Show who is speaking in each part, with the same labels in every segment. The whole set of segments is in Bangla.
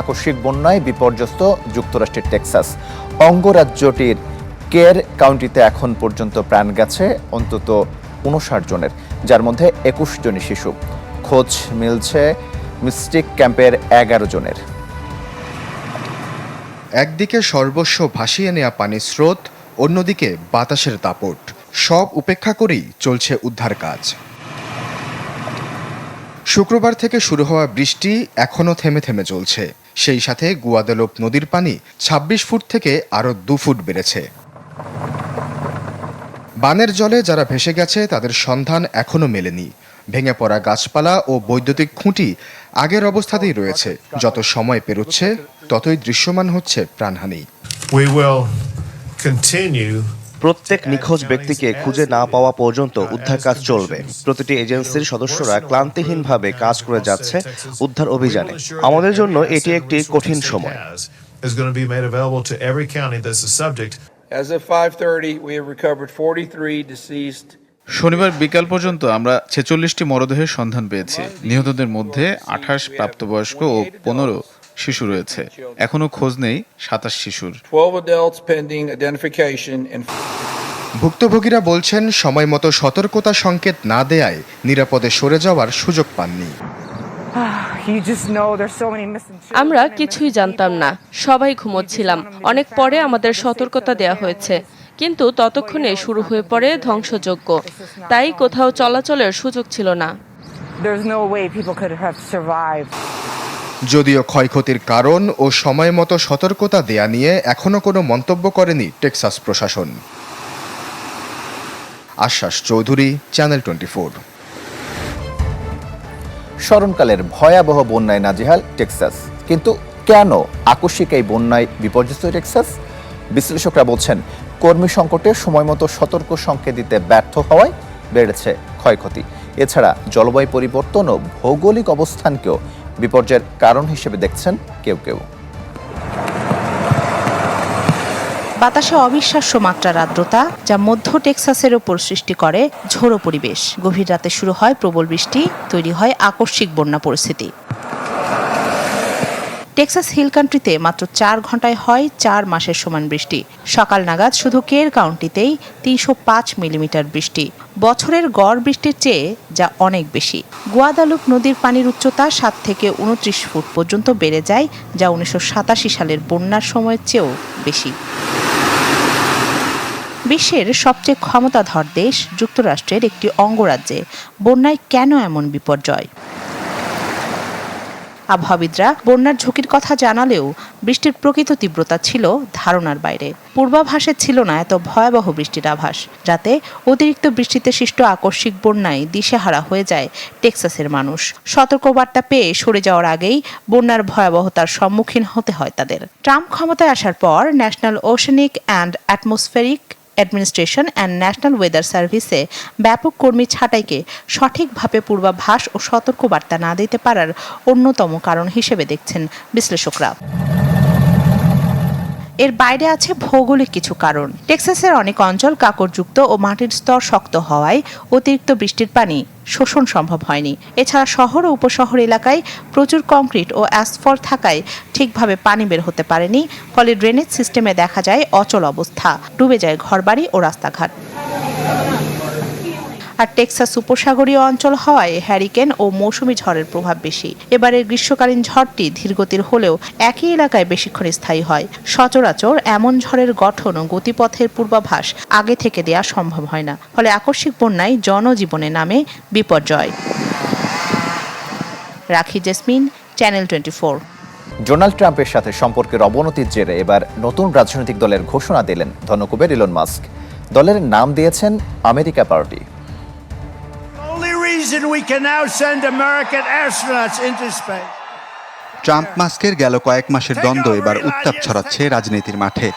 Speaker 1: আকস্মিক বন্যায় বিপর্যস্ত যুক্তরাষ্ট্রের টেক্সাস। অঙ্গরাজ্যটির কেয়ার কাউন্টিতে এখন পর্যন্ত প্রাণ গেছে অন্তত উনষাট জনের, যার মধ্যে একুশ জনই শিশু। খোঁজ মিলছে মিস্টিক ক্যাম্পের এগারো জনের।
Speaker 2: একদিকে সর্বস্ব ভাসিয়ে নেওয়া পানির স্রোত, অন্যদিকে বাতাসের দাপট। সব উপেক্ষা করেই চলছে উদ্ধার কাজ। শুক্রবার থেকে শুরু হওয়া বৃষ্টি এখনও থেমে থেমে চলছে। সেই সাথে গুয়াদেলোপ নদীর পানি ২৬ ফুট থেকে আরও দু ফুট বেড়েছে। বানের জলে যারা ভেসে গেছে, তাদের সন্ধান এখনও মেলেনি। ভেঙে পড়া গাছপালা ও বৈদ্যুতিক খুঁটি আগের অবস্থাতেই রয়েছে। যত সময় পেরোচ্ছে, ততই দৃশ্যমান হচ্ছে প্রাণহানি।
Speaker 3: প্রত্যেক নিখোঁজ ব্যক্তিকে খুঁজে না পাওয়া পর্যন্ত উদ্ধার কাজ চলবে। প্রতিটি এজেন্সির সদস্যরা ক্লান্তিহীনভাবে কাজ করে যাচ্ছে উদ্ধার অভিযানে। আমাদের জন্য এটি একটি কঠিন সময়।
Speaker 4: is going to be made available to every county that's the subject.
Speaker 5: As of 5:30, we have recovered 43 deceased.
Speaker 6: শনিবার বিকাল পর্যন্ত আমরা ছেচল্লিশটি মরদেহের সন্ধান পেয়েছি। নিহতদের মধ্যে আঠাশ প্রাপ্তবয়স্ক ও পনেরো শিশু রয়েছে। এখনও খোঁজ নেই সাতাশ শিশুর।
Speaker 5: 12 adults pending
Speaker 2: ভুক্তভোগীরা বলছেন সময় মতো সতর্কতা সংকেত না দেয়ায় নিরাপদে সরে যাওয়ার সুযোগ পাননি।
Speaker 7: Children.
Speaker 8: আমরা কিছুই জানতাম না। সবাই ঘুমোচ্ছিলাম। অনেক পরে আমাদের সতর্কতা দেয়া হয়েছে। কিন্তু ততক্ষণে শুরু হয়ে পড়ে ধ্বংসযজ্ঞ। তাই কোথাও চলাচলের সুযোগ ছিল না।
Speaker 2: যদিও ক্ষয়ক্ষতির কারণ ও সময় মতো সতর্কতা দেয়া নিয়ে এখনও কোনো মন্তব্য করেনি টেক্সাস প্রশাসন। আশ্বাস চৌধুরী, চ্যানেল টোয়েন্টি ফোর।
Speaker 1: স্মরণকালের ভয়াবহ বন্যায় নাজেহাল টেক্সাস। কিন্তু কেন আকস্মিক এই বন্যায় বিপর্যস্ত টেক্সাস? বিশ্লেষকরা বলছেন, কর্মী সংকটে সময়মতো সতর্ক সংকেত দিতে ব্যর্থ হওয়ায় বেড়েছে ক্ষয়ক্ষতি। এছাড়া জলবায়ু পরিবর্তন ও ভৌগোলিক অবস্থানকেও বিপর্যয়ের কারণ হিসেবে দেখছেন কেউ কেউ।
Speaker 9: বাতাসে অবিশ্বাস্য মাত্রার আর্দ্রতা যা মধ্য টেক্সাসের ওপর সৃষ্টি করে ঝোড়ো পরিবেশ। গভীর রাতে শুরু হয় প্রবল বৃষ্টি, তৈরি হয় আকস্মিক বন্যা পরিস্থিতি। টেক্সাস হিল কান্ট্রিতে মাত্র চার ঘন্টায় হয় চার মাসের সমান বৃষ্টি। সকাল নাগাদ শুধু কের কাউন্টিতেই তিনশো পাঁচ মিলিমিটার বৃষ্টি। বছরের গড় বৃষ্টির চেয়ে যা অনেক বেশি। গুয়াদালুপ নদীর পানির উচ্চতা সাত থেকে উনত্রিশ ফুট পর্যন্ত বেড়ে যায়, যা উনিশশো সাতাশি সালের বন্যার সময়ের চেয়েও বেশি। বিশ্বের সবচেয়ে ক্ষমতাধর দেশ যুক্তরাষ্ট্রের একটি অঙ্গরাজ্যে। বন্যায় কেন এমন বিপর্যয়? আবহাওয়াবিদরা বন্যার ঝুঁকির কথা জানালেও বৃষ্টির প্রকৃত তীব্রতা ছিল ধারণার বাইরে। পূর্বাভাসে ছিল না এত ভয়াবহ বৃষ্টির আভাস, যাতে অতিরিক্ত বৃষ্টিতে সৃষ্ট আকস্মিক বন্যায় দিশেহারা হয়ে যায় টেক্সাসের মানুষ। সতর্কবার্তা পেয়ে সরে যাওয়ার আগেই বন্যার ভয়াবহতার সম্মুখীন হতে হয় তাদের। ট্রাম্প ক্ষমতায় আসার পর national oceanic and atmospheric administration and national weather সার্ভিসে ব্যাপক কর্মী ছাঁটাইকে সঠিকভাবে পূর্বাভাস ও সতর্কবার্তা না দিতে পারার অন্যতম কারণ হিসেবে দেখছেন বিশ্লেষকরা। এর বাইরে আছে ভৌগোলিক কিছু কারণ। টেক্সাসের অনেক অঞ্চল কাকরযুক্ত ও মাটির স্তর শক্ত হওয়ায় অতিরিক্ত বৃষ্টির পানি শোষণ সম্ভব হয়নি। এছাড়া শহর ও উপশহর এলাকায় প্রচুর কংক্রিট ও অ্যাসফল্ট থাকায় ঠিকভাবে পানি বের হতে পারেনি, ফলে ড্রেনেজ সিস্টেমে দেখা যায় অচল অবস্থা। ডুবে যায় ঘরবাড়ি ও রাস্তাঘাট। আর টেক্সাস উপসাগরীয় অঞ্চল হওয়ায় হ্যারিকেন ও মৌসুমি ঝড়ের প্রভাব বেশি। এবারের গ্রীষ্মকালীন ঝড়টি ধীরগতির হলেও একই এলাকায় বেশিক্ষণ স্থায়ী হয়। সচরাচর এমন ঝড়ের গঠন ও গতিপথের পূর্বাভাস আগে থেকে দেয়া সম্ভব হয় না। ফলে আকস্মিক বন্যায় জনজীবনে নামে বিপর্যয়। Rakhi Jesmin, channel twenty four.
Speaker 1: Donald ট্রাম্পের সাথে সম্পর্কের অবনতির জেরে এবার নতুন রাজনৈতিক দলের ঘোষণা দিলেন ধনকুবের ইলন মাস্ক। দলের নাম দিয়েছেন America party.
Speaker 10: Reason we can now send American astronauts into space.
Speaker 11: Trump মাস্কের গেল কয়েক মাসের দ্বন্দ্ব এবার উত্তাপ ছড়াচ্ছে রাজনীতির মাঠে।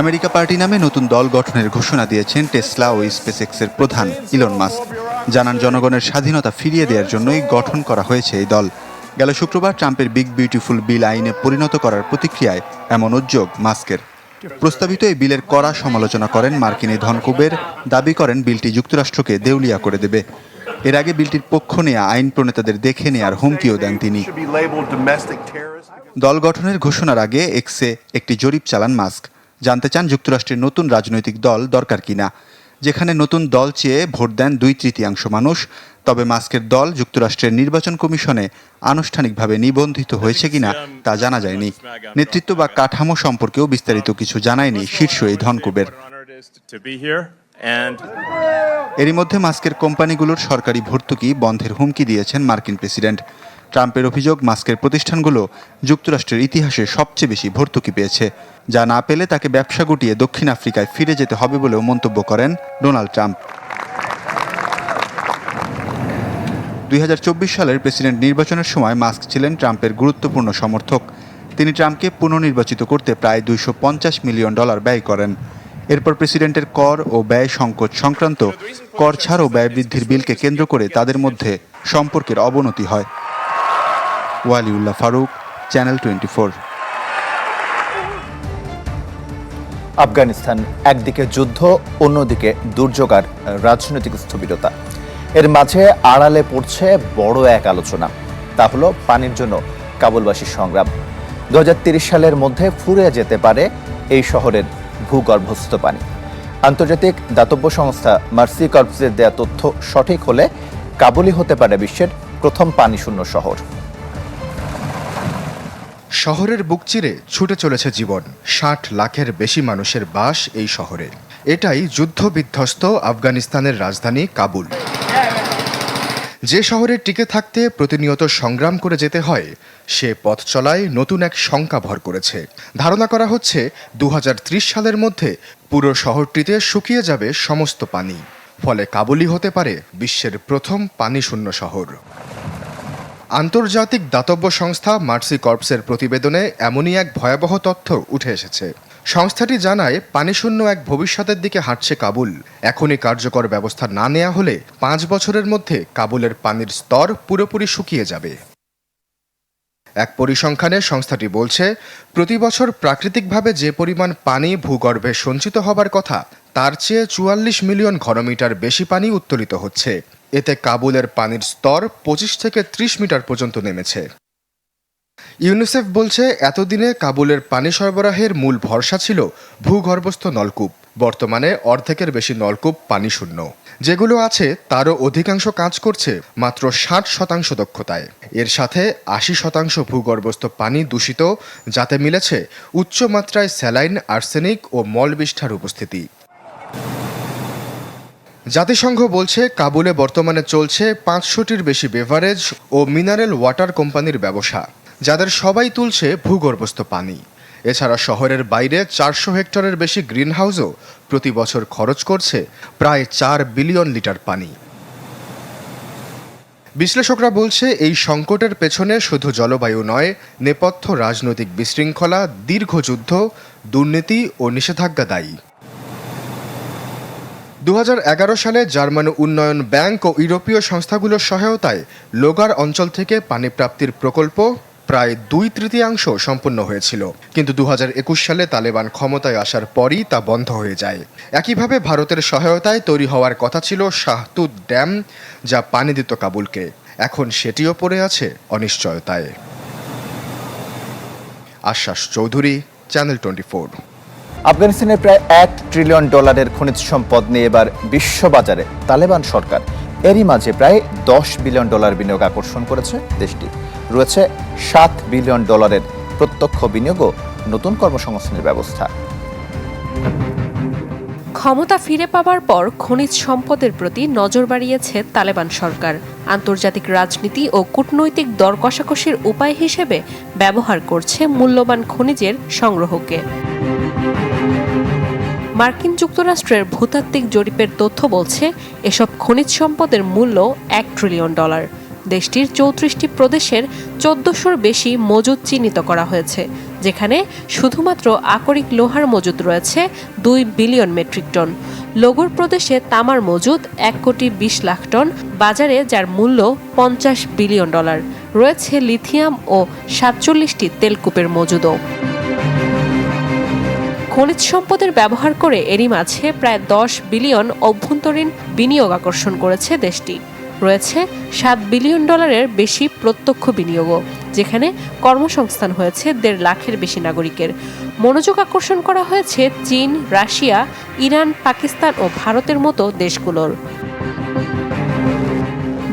Speaker 11: আমেরিকা পার্টি নামে নতুন দল গঠনের ঘোষণা দিয়েছেন টেসলা ও স্পেসএক্সের প্রধান ইলন মাস্ক। জানান জনগণের স্বাধীনতা ফিরিয়ে দেওয়ার জন্যই গঠন করা হয়েছে এই দল। গেল শুক্রবার ট্রাম্পের বিগ বিউটিফুল বিল আইনে পরিণত করার প্রতিক্রিয়ায় এমন উদ্যোগ মাস্কের। প্রস্তাবিত এই বিলের কড়া সমালোচনা করেন মার্কিন এই ধনকুবের, দাবি করেন বিলটি যুক্তরাষ্ট্রকে দেউলিয়া করে দেবে। এর আগে বিলটির পক্ষ নেয়া আইন প্রণেতাদের দেখে নেয়ার হুমকিও দেন তিনি। দল গঠনের ঘোষণার আগে এক্সে একটি জরিপ চালান মাস্ক। জানতে চান যুক্তরাষ্ট্রের নতুন রাজনৈতিক দল দরকার কিনা। যেখানে নতুন দল চেয়ে ভোট দেন দুই তৃতীয়াংশ মানুষ, তবে মাস্কের দল যুক্তরাষ্ট্রের নির্বাচন কমিশনে আনুষ্ঠানিকভাবে নিবন্ধিত হয়েছে কিনা তা জানা যায়নি। নেতৃত্ব বা কাঠামো সম্পর্কেও বিস্তারিত কিছু জানায়নি শীর্ষ এই ধনকুবের। এরই মধ্যে মাস্কের কোম্পানিগুলোর সরকারি ভর্তুকি বন্ধের হুমকি দিয়েছেন মার্কিন প্রেসিডেন্ট। ট্রাম্পের অভিযোগ, মাস্কের প্রতিষ্ঠানগুলো যুক্তরাষ্ট্রের ইতিহাসে সবচেয়ে বেশি ভর্তুকি পেয়েছে। যা না পেলে তাকে ব্যবসা গুটিয়ে দক্ষিণ আফ্রিকায় ফিরে যেতে হবে বলেও মন্তব্য করেন ডোনাল্ড ট্রাম্প। দুই হাজার চব্বিশ সালের প্রেসিডেন্ট নির্বাচনের সময় মাস্ক ছিলেন ট্রাম্পের গুরুত্বপূর্ণ সমর্থক। তিনি ট্রাম্পকে পুনর্নির্বাচিত করতে প্রায় দুইশো পঞ্চাশ মিলিয়ন ডলার ব্যয় করেন। এরপর প্রেসিডেন্টের কর ও ব্যয় সংকট সংক্রান্ত কর ছাড় ও ব্যয় বৃদ্ধির বিলকে কেন্দ্র করে তাদের মধ্যে সম্পর্কের অবনতি হয়। ওয়ালিউল্লাহ ফারুক চ্যানেল টোয়েন্টি
Speaker 1: আফগানিস্তান একদিকে যুদ্ধ, অন্যদিকে দুর্যোগ আর রাজনৈতিক স্থবিরতা। এর মাঝে আড়ালে পড়ছে বড় এক আলোচনা। তা হলো পানির জন্য কাবুলবাসীর সংগ্রাম। দু সালের মধ্যে ফুরে যেতে পারে এই শহরের ভূগর্ভস্থ পানি। আন্তর্জাতিক দাতব্য সংস্থা মার্সি কর্পসের দেয়া তথ্য সঠিক হলে কাবুলই হতে পারে বিশ্বের প্রথম পানি শূন্য শহর।
Speaker 2: শহরের বুক চিরে ছুটে চলেছে জীবন। ষাট লাখের বেশি মানুষের বাস এই শহরে। এটাই যুদ্ধ বিধ্বস্ত আফগানিস্তানের রাজধানী কাবুল। যে শহরে টিকে থাকতে প্রতিনিয়ত সংগ্রাম করে যেতে হয়, সে পথ চলায় নতুন এক শঙ্কা ভর করেছে। ধারণা করা হচ্ছে দু হাজার ত্রিশ সালের মধ্যে পুরো শহরটিতে শুকিয়ে যাবে সমস্ত পানি। ফলে কাবুলি হতে পারে বিশ্বের প্রথম পানি শূন্য শহর। আন্তর্জাতিক দাতব্য সংস্থা মার্সি কর্পসের প্রতিবেদনে এমনই এক ভয়াবহ তথ্য উঠে এসেছে। সংস্থাটি জানায়, পানিশূন্য এক ভবিষ্যতের দিকে হাঁটছে কাবুল। এখনই কার্যকর ব্যবস্থা না নেওয়া হলে পাঁচ বছরের মধ্যে কাবুলের পানির স্তর পুরোপুরি শুকিয়ে যাবে। এক পরিসংখ্যানে সংস্থাটি বলছে, প্রতি বছর প্রাকৃতিকভাবে যে পরিমাণ পানি ভূগর্ভে সঞ্চিত হবার কথা, তার চেয়ে চুয়াল্লিশ মিলিয়ন ঘনমিটার বেশি পানি উত্তোলিত হচ্ছে। এতে কাবুলের পানির স্তর পঁচিশ থেকে ত্রিশ মিটার পর্যন্ত নেমেছে। ইউনিসেফ বলছে, এতদিনে কাবুলের পানি সরবরাহের মূল ভরসা ছিল ভূগর্ভস্থ নলকূপ। বর্তমানে অর্ধেকের বেশি নলকূপ পানি শূন্য। যেগুলো আছে, তারও অধিকাংশ কাজ করছে মাত্র ষাট শতাংশ দক্ষতায়। এর সাথে আশি শতাংশ ভূগর্ভস্থ পানি দূষিত, যাতে মিলেছে উচ্চ মাত্রায় স্যালাইন, আর্সেনিক ও মলবিষ্ঠার উপস্থিতি। জাতিসংঘ বলছে, কাবুলে বর্তমানে চলছে পাঁচশোটির বেশি বেভারেজ ও মিনারেল ওয়াটার কোম্পানির ব্যবসা, যাদের সবাই তুলছে ভূগর্ভস্থ পানি। এছাড়া শহরের বাইরে চারশো হেক্টরের বেশি গ্রিনহাউসও প্রতি বছর খরচ করছে প্রায় চার বিলিয়ন লিটার পানি। বিশ্লেষকরা বলছে, এই সংকটের পেছনে শুধু জলবায়ু নয়, নেপথ্য রাজনৈতিক বিশৃঙ্খলা, দীর্ঘ যুদ্ধ, দুর্নীতি ও নিষেধাজ্ঞা দায়ী। দু হাজার এগারো সালে জার্মান উন্নয়ন ব্যাংক ও ইউরোপীয় সংস্থাগুলোর সহায়তায় লোগার অঞ্চল থেকে পানি প্রাপ্তির প্রকল্প প্রায় দুই তৃতীয়াংশ সম্পন্ন হয়েছিল। কিন্তু দু হাজার একুশ সালে তালেবান ক্ষমতায় আসার পরই তা বন্ধ হয়ে যায়। একইভাবে ভারতের সহায়তায় তৈরি হওয়ার কথা ছিল শাহতুত ড্যাম, যা পানি দিত কাবুলকে। এখন সেটিও পড়ে আছে অনিশ্চয়তায়। আশ্বাস চৌধুরী, চ্যানেল টোয়েন্টি
Speaker 1: আফগানিস্তানের প্রায় এক ট্রিলিয়ন ডলারের খনিজ সম্পদ নিয়ে এবার বিশ্ববাজারে তালেবান সরকার। এরই মাঝে প্রায় দশ বিলিয়ন ডলার বিনিয়োগ আকর্ষণ করেছে দেশটি। রয়েছে সাত বিলিয়ন ডলারের প্রত্যক্ষ বিনিয়োগও নতুন কর্মসংস্থানের ব্যবস্থা।
Speaker 8: ক্ষমতা ফিরে পাবার পর খনিজ সম্পদের প্রতি নজর বাড়িয়েছে তালেবান সরকার। আন্তর্জাতিক রাজনীতি ও কূটনৈতিক দর কষাকষির উপায় হিসেবে ব্যবহার করছে মূল্যবান খনিজের সংগ্রহকে। মার্কিন যুক্তরাষ্ট্রের ভূতাত্ত্বিক জরিপের তথ্য বলছে, এসব খনিজ সম্পদের মূল্য এক ট্রিলিয়ন ডলার দেশটির চৌত্রিশটি প্রদেশের চোদ্দশোর বেশি মজুদ চিহ্নিত করা হয়েছে, যেখানে শুধুমাত্র আকরিক লোহার মজুদ রয়েছে দুই বিলিয়ন মেট্রিক টন লগর প্রদেশে তামার মজুদ এক কোটি বিশ লাখ টন বাজারে যার মূল্য পঞ্চাশ বিলিয়ন ডলার রয়েছে লিথিয়াম ও সাতচল্লিশটি তেলকূপের মজুদও। খনিজ সম্পদের ব্যবহার করে এরই মাঝে প্রায় দশ বিলিয়ন অভ্যন্তরীণ বিনিয়োগ আকর্ষণ করেছে দেশটি। রয়েছে সাত বিলিয়ন ডলারের বেশি প্রত্যক্ষ বিনিয়োগও, যেখানে কর্মসংস্থান হয়েছে দেড় লাখের বেশি নাগরিকের। মনোযোগ আকর্ষণ করা হয়েছে চীন, রাশিয়া, ইরান, পাকিস্তান ও ভারতের মতো দেশগুলোর।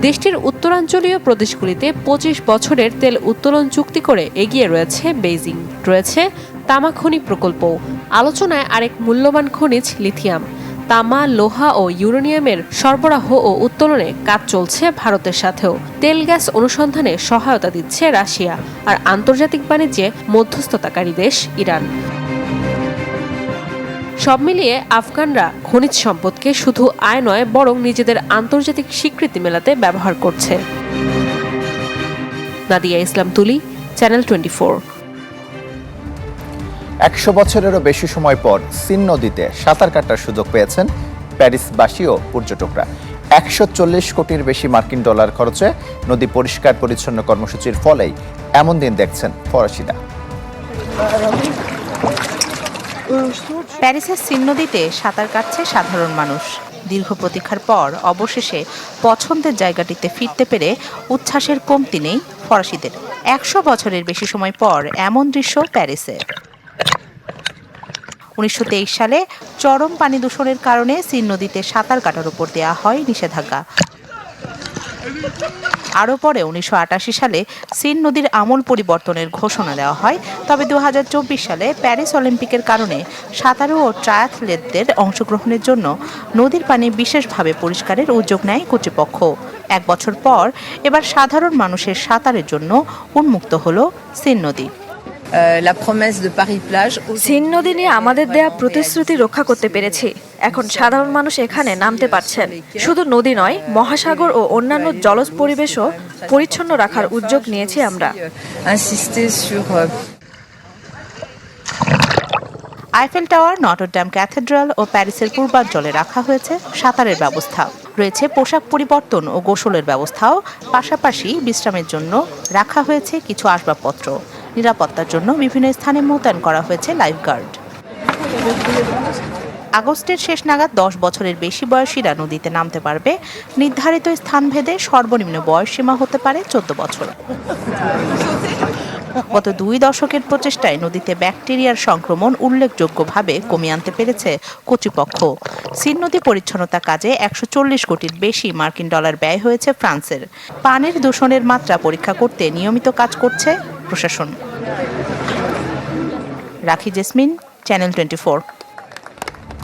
Speaker 8: দেশটির উত্তরাঞ্চলীয় প্রদেশগুলিতে পঁচিশ বছরের তেল উত্তোলন চুক্তি করে এগিয়ে রয়েছে বেইজিং। রয়েছে তামা খনি প্রকল্প। আলোচনায় আরেক মূল্যবান খনিজ লিথিয়াম। তামা, লোহা ও ইউরেনিয়ামের সরবরাহ ও উত্তোলনে কাজ চলছে ভারতের সাথেও। তেল গ্যাস অনুসন্ধানে সহায়তা দিচ্ছে রাশিয়া আর আন্তর্জাতিক বাণিজ্যে মধ্যস্থতাকারী দেশ ইরান। সব মিলিয়ে আফগানরা খনিজ সম্পদকে শুধু আয় নয়, বরং নিজেদের আন্তর্জাতিক স্বীকৃতি মেলাতে ব্যবহার করছে। নাদিয়া ইসলাম তুলি, চ্যানেল টোয়েন্টি
Speaker 1: একশো বছরেরও বেশি সময় পর সিন নদীতে সাঁতার কাটার সুযোগ পেয়েছেন প্যারিসবাসী ও পর্যটকরা। একশো চল্লিশ কোটির বেশি মার্কিন ডলার খরচে নদী পরিষ্কার পরিচ্ছন্ন কর্মসূচির ফলেই এমন দিন দেখছেন ফরাসিরা।
Speaker 9: প্যারিসের সিন নদীতে সাঁতার কাটছে সাধারণ মানুষ। দীর্ঘ প্রতীক্ষার পর অবশেষে পছন্দের জায়গাটিতে ফিরতে পেরে উচ্ছ্বাসের কমতি নেই ফরাসিদের। একশো বছরের বেশি সময় পর এমন দৃশ্য প্যারিসে উনিশশো তেইশ সালে চরম পানি দূষণের কারণে সিন নদীতে সাঁতার কাটার উপর দেওয়া হয় নিষেধাজ্ঞা। আরও পরে উনিশশো আটাশি সালে সিন নদীর আমূল পরিবর্তনের ঘোষণা দেওয়া হয়। তবে দু হাজার চব্বিশ সালে প্যারিস অলিম্পিকের কারণে সাঁতারু ও ট্রায়াথলেটদের অংশগ্রহণের জন্য নদীর পানি বিশেষভাবে পরিষ্কারের উদ্যোগ নেয় কর্তৃপক্ষ। এক বছর পর এবার সাধারণ মানুষের সাঁতারের জন্য উন্মুক্ত হল সিন নদী।
Speaker 12: সিন নদী নিয়ে আমাদের দেয়া প্রতিশ্রুতি রক্ষা করতে পেরেছি। এখন সাধারণ মানুষ এখানে নামতে পারছেন। শুধু নদী নয় মহাসাগর ও অন্যান্য জলজ পরিবেশও পরিচ্ছন্ন রাখার উদ্যোগ নিয়েছি আমরা।
Speaker 9: Eiffel tower Notre Dame cathedral ও প্যারিসের পূর্বাঞ্চলে রাখা হয়েছে সাঁতারের ব্যবস্থা। রয়েছে পোশাক পরিবর্তন ও গোসলের ব্যবস্থাও। পাশাপাশি বিশ্রামের জন্য রাখা হয়েছে কিছু আসবাবপত্র। নিরাপত্তার জন্য বিভিন্ন স্থানে মোতায়েন করা হয়েছে লাইফগার্ড আগস্টের শেষ নাগাদ দশ বছরের বেশি বয়সীরা নদীতে নামতে পারবে। নির্ধারিত স্থানভেদে সর্বনিম্ন বয়স সীমা হতে পারে চোদ্দ বছর। গত দুই দশকের প্রচেষ্টায় নদীতে ব্যাকটেরিয়ার সংক্রমণ উল্লেখযোগ্যভাবে কমিয়ে আনতে পেরেছে কর্তৃপক্ষ। সিন নদী পরিচ্ছন্নতা কাজে একশো চল্লিশ কোটির বেশি মার্কিন ডলার ব্যয় হয়েছে ফ্রান্সের। পানির দূষণের মাত্রা পরীক্ষা করতে নিয়মিত কাজ করছে প্রশাসন। রাখি জেসমিন চ্যানেল টোয়েন্টি